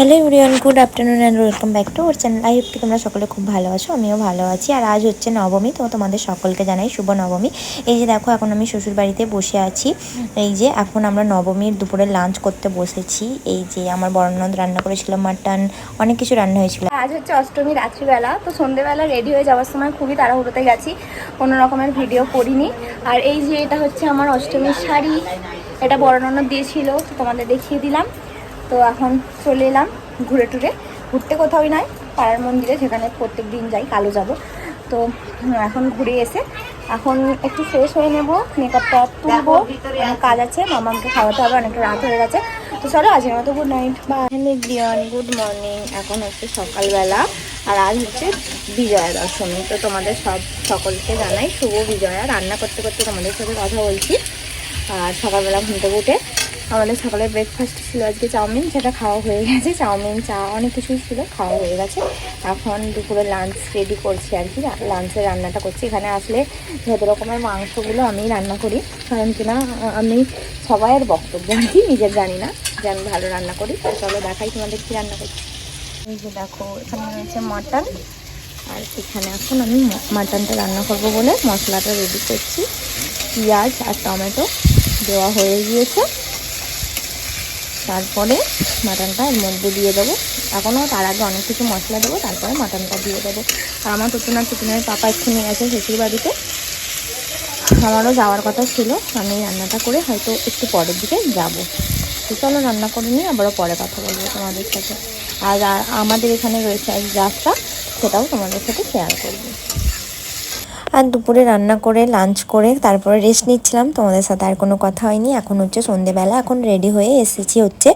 Hello everyone good afternoon and welcome back to our channel I hope তোমরা সকলে খুব ভালো আছো, আমিও ভালো আছি। আর আজ হচ্ছে নবমী, তো তোমাদের সকলকে জানাই শুভ নবমী। এই যে দেখো, এখন আমি শ্বশুর বাড়িতে বসে আছি। এই যে এখন আমরা নবমীর দুপুরে লাঞ্চ করতে বসেছি। এই যে আমার বড়নন্দ রান্না করেছিল মাটন অনেক কিছু রান্না হয়েছিল। আজ হচ্ছে অষ্টমী, রাত্রিবেলা, তো সন্ধেবেলা রেডি হয়ে যাওয়ার সময় খুবই তাড়াহুড়োতে গেছি। কোনো রকমের ভিডিও করিনি। আর এই যে এটা হচ্ছে আমার অষ্টমীর শাড়ি, এটা বড় ননদ দিয়েছিল তোমাদের দেখিয়ে দিলাম। তো এখন চলে এলাম ঘুরে টুরে। ঘুরতে কোথাও নয় পাড়ার মন্দিরে যেখানে প্রত্যেক দিন যাই কালো যাব। তো এখন ঘুরে এসে এখন একটু ফ্রেশ হয়ে নেব মেকআপটা তুলবো কাজ আছে মামাকে খাওয়াতে হবে অনেকটা রাত হয়ে গেছে। তো চলো আজকের মতো গুড নাইট বা হ্যালো গুড মর্নিং এখন হচ্ছে সকালবেলা আর আজ হচ্ছে বিজয়া দশমী। তো তোমাদের সব সকলকে জানাই শুভ বিজয়া। রান্না করতে করতে তোমাদের সাথে কথা বলছি। আর সকালবেলা ঘুমতে উঠে আমাদের সকালে ব্রেকফাস্ট ছিল আজকে চাউমিন সেটা খাওয়া হয়ে গেছে। চাউমিন, চা, অনেক কিছুই ছিল, খাওয়া হয়ে গেছে। এখন দুপুরে লাঞ্চ রেডি করছি আর কি লাঞ্চের রান্নাটা করছি। এখানে আসলে যত রকমের মাংসগুলো আমি রান্না করি, কারণ কিনা আমি সবাইয়ের বক্তব্য আর কি, নিজের জানি না যে আমি ভালো রান্না করি। তো চলো দেখাই তোমাদের কি রান্না করছি। এই যে দেখো, এখানে রয়েছে মাটন আর এখানে এখন আমি মাটনটা রান্না করব বলে মশলাটা রেডি করছি। পেঁয়াজ আর টমেটো দেওয়া হয়ে গিয়েছে। তারপরে মাটনটা এর মধ্যে দিয়ে দেবো। এখনও তার আগে অনেক কিছু মশলা দেবো, তারপরে মাটনটা দিয়ে দেবো। আর আমার টুতুন আর টুতুনের পাপা এক্ষুনি গেছে শ্বশুর বাড়িতে। আমারও যাওয়ার কথা ছিল, আমি রান্নাটা করে হয়তো একটু পরের দিকে যাব। তো চলো রান্না করে নিয়ে আবারও পরে কথা বলব তোমাদের সাথে। আর আমাদের এখানে রয়েছে এক রাস্তা, সেটাও তোমাদের সাথে শেয়ার করব। আর দুপুরে রান্না করে লাঞ্চ করে, তারপরে রেস্ট নিচ্ছিলাম। তোমাদের সাথে আর কোনো কথা হয়নি। এখন হচ্ছে সন্ধেবেলা। এখন রেডি হয়ে এসেছি হচ্ছে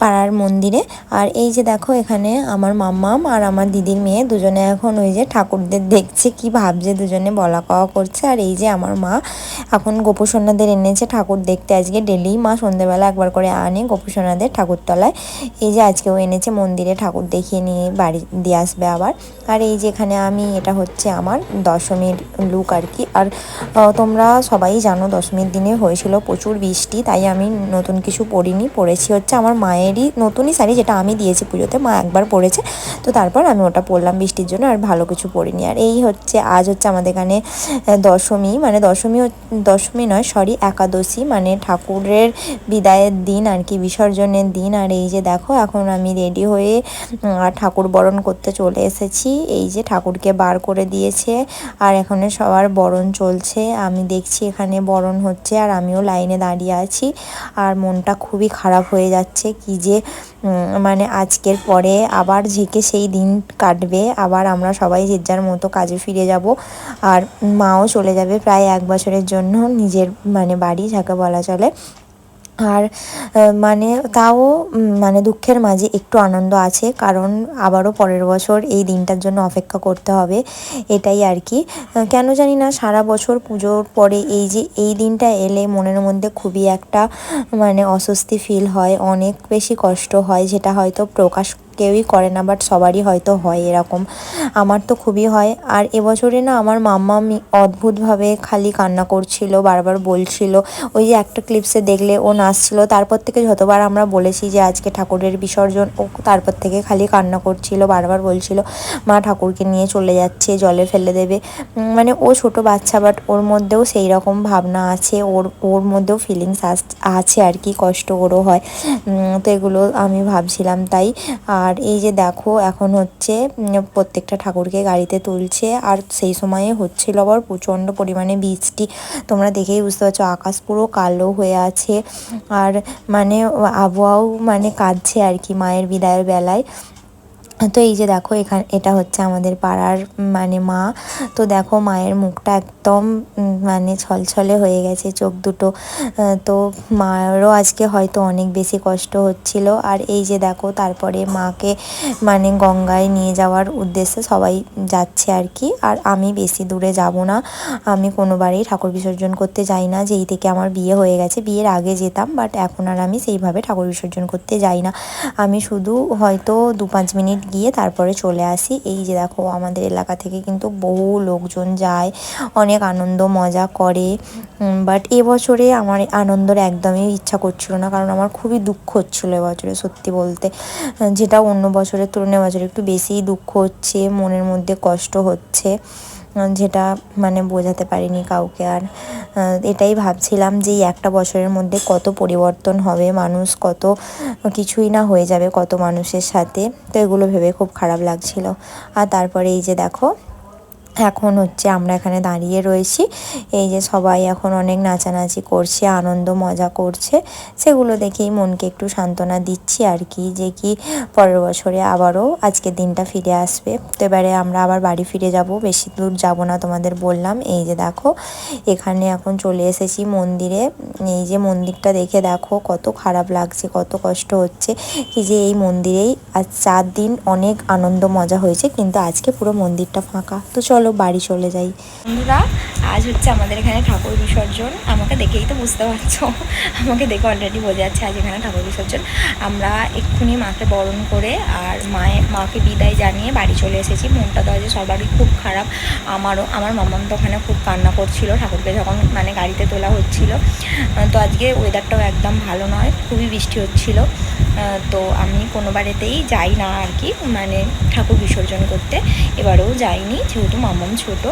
পাড়ার মন্দিরে। আর এই যে দেখো এখানে আমার মাম্মাম আর আমার দিদির মেয়ে দুজনে এখন ওই যে ঠাকুরদের দেখছে কি ভাবছে দুজনে বলা কওয়া করছে। আর এই যে আমার মা এখন গোপুসোনাদের এনেছে ঠাকুর দেখতে। আজকে ডেলি মা সন্ধেবেলা একবার করে আনে গোপুসোনাদের ঠাকুরতলায়। এই যে আজকেও এনেছে মন্দিরে ঠাকুর দেখিয়ে নিয়ে বাড়ি, দিয়ে আসবে আবার। আর এই যে এখানে আমি, এটা হচ্ছে আমার দশমীর লুক আর কি। আর তোমরা সবাই জানো দশমীর দিনে হয়েছিল প্রচুর বৃষ্টি, তাই আমি নতুন কিছু পরিনি। পরেছি হচ্ছে আমার মায়েরই নতুনই শাড়ি, যেটা আমি দিয়েছি পুজোতে, মা একবার পরেছে তো তারপর আমি ওটা পরলাম বৃষ্টির জন্য, আর ভালো কিছু পরিনি। আর এই হচ্ছে, আজ হচ্ছে আমাদের এখানে দশমী। মানে দশমী দশমী নয় সরি একাদশী। মানে ঠাকুরের বিদায়ের দিন আর কি, বিসর্জনের দিন। আর এই যে দেখো, এখন আমি রেডি হয়ে ঠাকুর বরণ করতে চলে এসেছি। এই যে ঠাকুরকে বার করে দিয়েছে। আর এখানে সবার বরণ চলছে। আমি দেখছি এখানে বরণ হচ্ছে আর আমিও লাইনে দাঁড়িয়ে আছি আর মনটা খুবই খারাপ হয়ে যাচ্ছে কি যে মানে আজকের পরে আবার ঝেঁকে সেই দিন কাটবে। আবার আমরা সবাই যে যার মতো কাজে ফিরে যাব আর মাও চলে যাবে প্রায় এক বছরের জন্য নিজের মানে বাড়ি, যাকে বলা চলে। আর মানে তাও মানে দুঃখের মাঝে একটু আনন্দ আছে, কারণ আবারও পরের বছর এই দিনটার জন্য অপেক্ষা করতে হবে, এটাই আর কি। কেন জানি না, সারা বছর পুজোর পরে এই যে, এই দিনটা এলে মনের মধ্যে খুবই একটা মানে অস্বস্তি ফিল হয়, অনেক বেশি কষ্ট হয়, যেটা হয়তো প্রকাশ কেউই করে না বাট সবারই হয়তো হয় এরকম। আমার তো খুবই হয়। আর এবছরে না আমার মাম্মা অদ্ভুতভাবে খালি কান্না করছিল, বারবার বলছিল। ওই যে একটা ক্লিপসে দেখলে ও নাচছিল, তারপর থেকে যতবার আমরা বলেছি যে আজকে ঠাকুরের বিসর্জন, ও তারপর থেকে খালি কান্না করছিল, বারবার বলছিল, মা ঠাকুরকে নিয়ে চলে যাচ্ছে, জলে ফেলে দেবে। মানে ও ছোট বাচ্চা বাট ওর মধ্যেও সেই রকম ভাবনা আছে, ওর ওর মধ্যেও ফিলিংস আছে আর কি, কষ্ট ওরও হয়। তো এগুলো আমি ভাবছিলাম, তাই। আর এই যে দেখো, এখন হচ্ছে প্রত্যেকটা ঠাকুরকে গাড়িতে তুলছে। আর সেই সময়ে হচ্ছিল আবার প্রচণ্ড পরিমাণে বৃষ্টি। তোমরা দেখেই বুঝতে পারছ, আকাশ পুরো কালো হয়ে আছে। আর মানে আবহাওয়াও মানে কাঁদছে আর কি মায়ের বিদায়ের বেলায়। তো এই যে দেখো, এখানে, এটা হচ্ছে আমাদের পাড়ার মানে মা। তো দেখো, মায়ের মুখটা একদম মানে ছলছলে হয়ে গেছে, চোখ দুটো। তো মায়েরও আজকে হয়তো অনেক বেশি কষ্ট হচ্ছিল। আর এই যে দেখো, তারপরে মাকে মানে গঙ্গায় নিয়ে যাওয়ার উদ্দেশ্যে সবাই যাচ্ছে আর কি। আর আমি বেশি দূরে যাব না। আমি কোনোবারই ঠাকুর বিসর্জন করতে যাই না, যেই থেকে আমার বিয়ে হয়ে গেছে। বিয়ের আগে যেতাম, বাট এখন আর আমি সেইভাবে ঠাকুর বিসর্জন করতে যাই না। আমি শুধু হয়তো দু পাঁচ মিনিট গিয়ে তারপরে চলে আসি। এই যে দেখো, আমাদের এলাকা থেকে কিন্তু বহু লোকজন যায়, অনেক আনন্দ মজা করে। বাট এবছরে আমার আনন্দর একদমই ইচ্ছা করছিল না, কারণ আমার খুবই দুঃখ হচ্ছিল এবছরে সত্যি বলতে। যেটা অন্য বছরের তুলনায় এবছরে একটু বেশিই দুঃখ হচ্ছে, মনের মধ্যে কষ্ট হচ্ছে। যেটা মানে বোঝাতে পারিনি কাউকে আর এটাই ভাবছিলাম যে একটা বছরের মধ্যে কত পরিবর্তন হবে, মানুষ কত কিছুই না হয়ে যাবে কত মানুষের সাথে। তো এগুলো ভেবে খুব খারাপ লাগছিল। আর তারপরে এই যে দেখো এখন হচ্ছে আমরা এখানে দাঁড়িয়ে রয়েছি। এই যে সবাই এখন অনেক নাচানাচি করছে, আনন্দ, মজা করছে। সেগুলো দেখেই মনকে একটু সান্ত্বনা দিচ্ছি আর কি, যে কি পরের বছরে আবারও আজকের দিনটা ফিরে আসবে। তো এবারে আমরা আবার বাড়ি ফিরে যাব, বেশি দূর যাব না তোমাদের বললাম। এই যে দেখো, এখানে এখন চলে এসেছি মন্দিরে। এই যে মন্দিরটা দেখে দেখো, কত খারাপ লাগছে, কত কষ্ট হচ্ছে। কি যে এই মন্দিরেই আজ চার দিন অনেক আনন্দ, মজা হয়েছে, কিন্তু আজকে পুরো মন্দিরটা ফাঁকা। তো চলো বাড়ি চলে যাই। বন্ধুরা, আজ হচ্ছে আমাদের এখানে ঠাকুর বিসর্জন। আমাকে দেখেই তো বুঝতে পারছ। আমাকে দেখে অলরেডি বোঝা যাচ্ছে আজ এখানে ঠাকুর বিসর্জন। আমরা এক্ষুনি মাকে বরণ করে আর মায়ের মাকে বিদায় জানিয়ে বাড়ি চলে এসেছি। মনটা তো আজ সবারই খুব খারাপ। আমারও, আমার মামাম তো ওখানে খুব কান্না করছিল। ঠাকুরকে যখন মানে গাড়িতে তোলা হচ্ছিল। তো আজকে ওয়েদারটাও একদম ভালো নয়, খুবই বৃষ্টি হচ্ছিল। তো আমি কোনো বাড়িতেই যাই না আর কি। মানে ঠাকুর বিসর্জন করতে। এবারেও যাইনি, যেহেতু মামাম ছোট,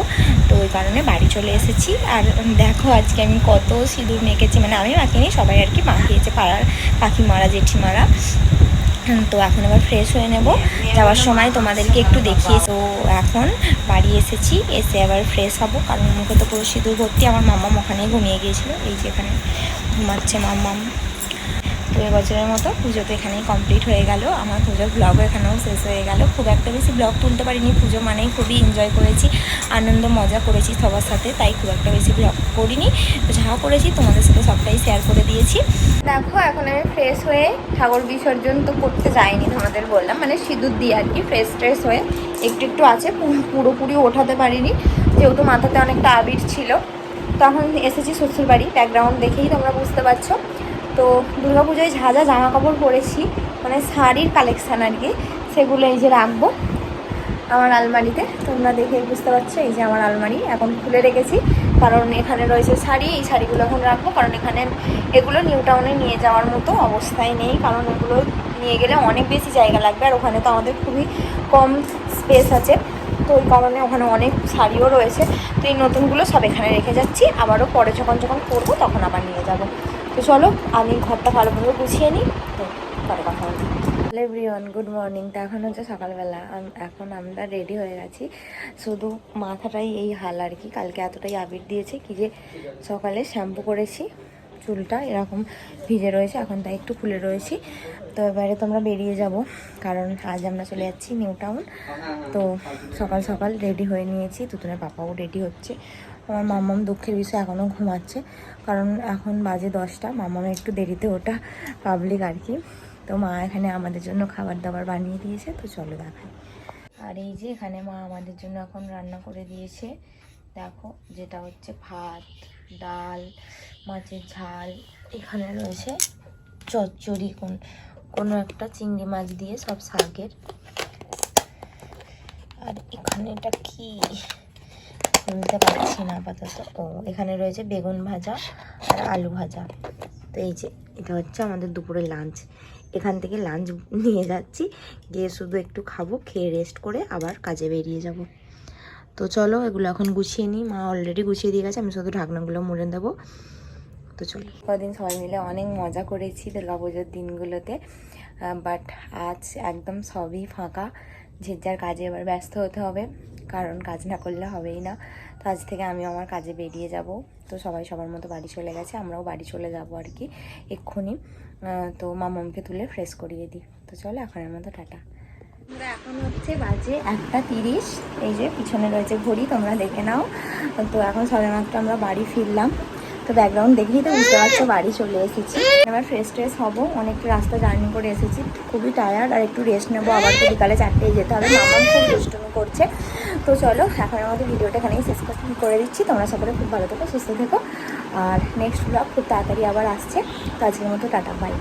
তো ওই কারণে বাড়ি চলে এসেছি। আর দেখো আজকে আমি কত সিঁদুর মেখেছি মানে আমি মাখিনি, সবাই আর কি মাখিয়েছে পাড়ার কাকিমারা, জেঠিমারা। তো এখন আবার ফ্রেশ হয়ে নেব। যাওয়ার সময় তোমাদেরকে একটু দেখিয়ে তো এখন বাড়ি এসেছি, এসে আবার ফ্রেশ হব, কারণ মুখে তো পুরো সিঁদুর ভর্তি, আমার মাম্মাম ওখানেই ঘুমিয়ে গিয়েছিল, এই যে এখানে ঘুমাচ্ছে মাম্মাম। তো এবছরের মতো পুজো তো এখানেই কমপ্লিট হয়ে গেল। আমার পুজোর ব্লগও এখানেও শেষ হয়ে গেল। খুব একটা বেশি ব্লগ তুলতে পারিনি। পুজো মানেই খুবই এনজয় করেছি, আনন্দ, মজা করেছি সবার সাথে, তাই খুব একটা বেশি ব্লগ করিনি। তো যা করেছি তোমাদের সাথে সবটাই শেয়ার করে দিয়েছি। দেখো, এখন আমি ফ্রেশ হয়ে ঠাকুর বিসর্জন তো করতে যাইনি তোমাদের বললাম মানে সিঁদুর দিয়ে আর কি ফ্রেশ ট্রেশ হয়ে একটু একটু আছে পুরোপুরি ওঠাতে পারিনি। যেহেতু মাথাতে অনেকটা আবির ছিল, তখন এসেছি শ্বশুরবাড়ি ব্যাকগ্রাউন্ড দেখেই তোমরা বুঝতে পারছ। তো দুর্গাপুজোয় যা যা জামা কাপড় পরেছি মানে শাড়ির কালেকশান আর কি, সেগুলো এই যে রাখব আমার আলমারিতে। তোমরা দেখে বুঝতে পারছ এই যে আমার আলমারি এখন খুলে রেখেছি। কারণ এখানে রয়েছে শাড়ি, এই শাড়িগুলো এখন রাখব। কারণ এখানে এগুলো নিউ টাউনে নিয়ে যাওয়ার মতো অবস্থায় নেই। কারণ এগুলো নিয়ে গেলে অনেক বেশি জায়গা লাগবে। আর ওখানে তো আমাদের খুবই কম স্পেস আছে। তো ওই কারণে ওখানে অনেক শাড়িও রয়েছে। তো এই নতুনগুলো সব এখানে রেখে যাচ্ছি। আবারও পরে যখন যখন করব তখন আবার নিয়ে যাব। তো চলো, আমি ঘরটা ভালোভাবে গুছিয়ে নিই, তো পরে কথা বলছি হ্যালো এভরিওয়ান, গুড মর্নিং। তো এখন হচ্ছে সকালবেলা এখন আমরা রেডি হয়ে গেছি। শুধু মাথাটাই এই হাল আর কি, কালকে এতটাই আবির দিয়েছে কি যে সকালে শ্যাম্পু করেছি, চুলটা এরকম ভিজে রয়েছে, এখন তাই একটু খুলে রয়েছি। তো এবারে তোমরা বেরিয়ে যাব, কারণ আজ আমরা চলে যাচ্ছি নিউ টাউন। তো সকাল সকাল রেডি হয়ে নিয়েছি, তুতুনের পাপাও রেডি হচ্ছে। আমার মাম্মাম দুঃখের বিষয় এখনও ঘুমাচ্ছে। কারণ এখন বাজে দশটা। মাম্মাম একটু দেরিতে ওটা পাবলিক আর কি। তো মা এখানে আমাদের জন্য খাবার দাবার বানিয়ে দিয়েছে। তো চলো দেখাই। আর এই যে এখানে মা আমাদের জন্য এখন রান্না করে দিয়েছে। দেখো, যেটা হচ্ছে ভাত, ডাল, মাছের ঝাল। এখানে রয়েছে চচ্চড়ি কোন, কোনো একটা চিংড়ি মাছ দিয়ে সব শাকের। আর এখানে এটা কি? বলতে পারছি না আপাতত। ও এখানে রয়েছে বেগুন ভাজা আর আলু ভাজা। তো এই যে, এটা হচ্ছে আমাদের দুপুরে লাঞ্চ এখান থেকে লাঞ্চ নিয়ে যাচ্ছি। গিয়ে শুধু একটু খাব, খেয়ে রেস্ট করে আবার কাজে বেরিয়ে যাব। তো চলো, এগুলো এখন গুছিয়ে নিই। মা অলরেডি গুছিয়ে দিয়ে গেছে, আমি শুধু ঢাকনাগুলো মুড়ে দেবো তো চলো। কদিন সবাই মিলে অনেক মজা করেছি দুর্গাপুজোর দিনগুলোতে। বাট আজ একদম সবই ফাঁকা। যে যার কাজে এবার ব্যস্ত হতে হবে। কারণ কাজ না করলে হবেই না। তো আজ থেকে আমি আমার কাজে বেরিয়ে যাব। তো সবাই সবার মতো বাড়ি চলে গেছে, আমরাও বাড়ি চলে যাব আর কি, এক্ষুনি। তো মামামকে তুলে ফ্রেশ করিয়ে দিই। তো চলো, এখনের মতো টাটা। আমরা এখন হচ্ছে বাজে একটা তিরিশ। এই যে পিছনে রয়েছে ঘড়ি, তোমরা দেখে নাও। তো এখন সবেমাত্র আমরা বাড়ি ফিরলাম। তো ব্যাকগ্রাউন্ড দেখেই তো বুঝতে পারছ, বাড়ি চলে এসেছি। এবার ফ্রেশ ট্রেশ হব, অনেকটা রাস্তা জার্নি করে এসেছি। খুবই টায়ার্ড আর একটু রেস্ট নেব, আবার তো বিকালে চারটেই যেতে হবে। মামা খুব দুষ্টুমি করছে। তো চলো, এখন আমাদের ভিডিওটা এখানেই শেষ করে দিচ্ছি। তোমরা সকলে খুব ভালো থেকো, সুস্থ থেকো। আর নেক্সট ব্লগ খুব তাড়াতাড়ি আবার আসছে। তো আজকের মতো টাটা বাই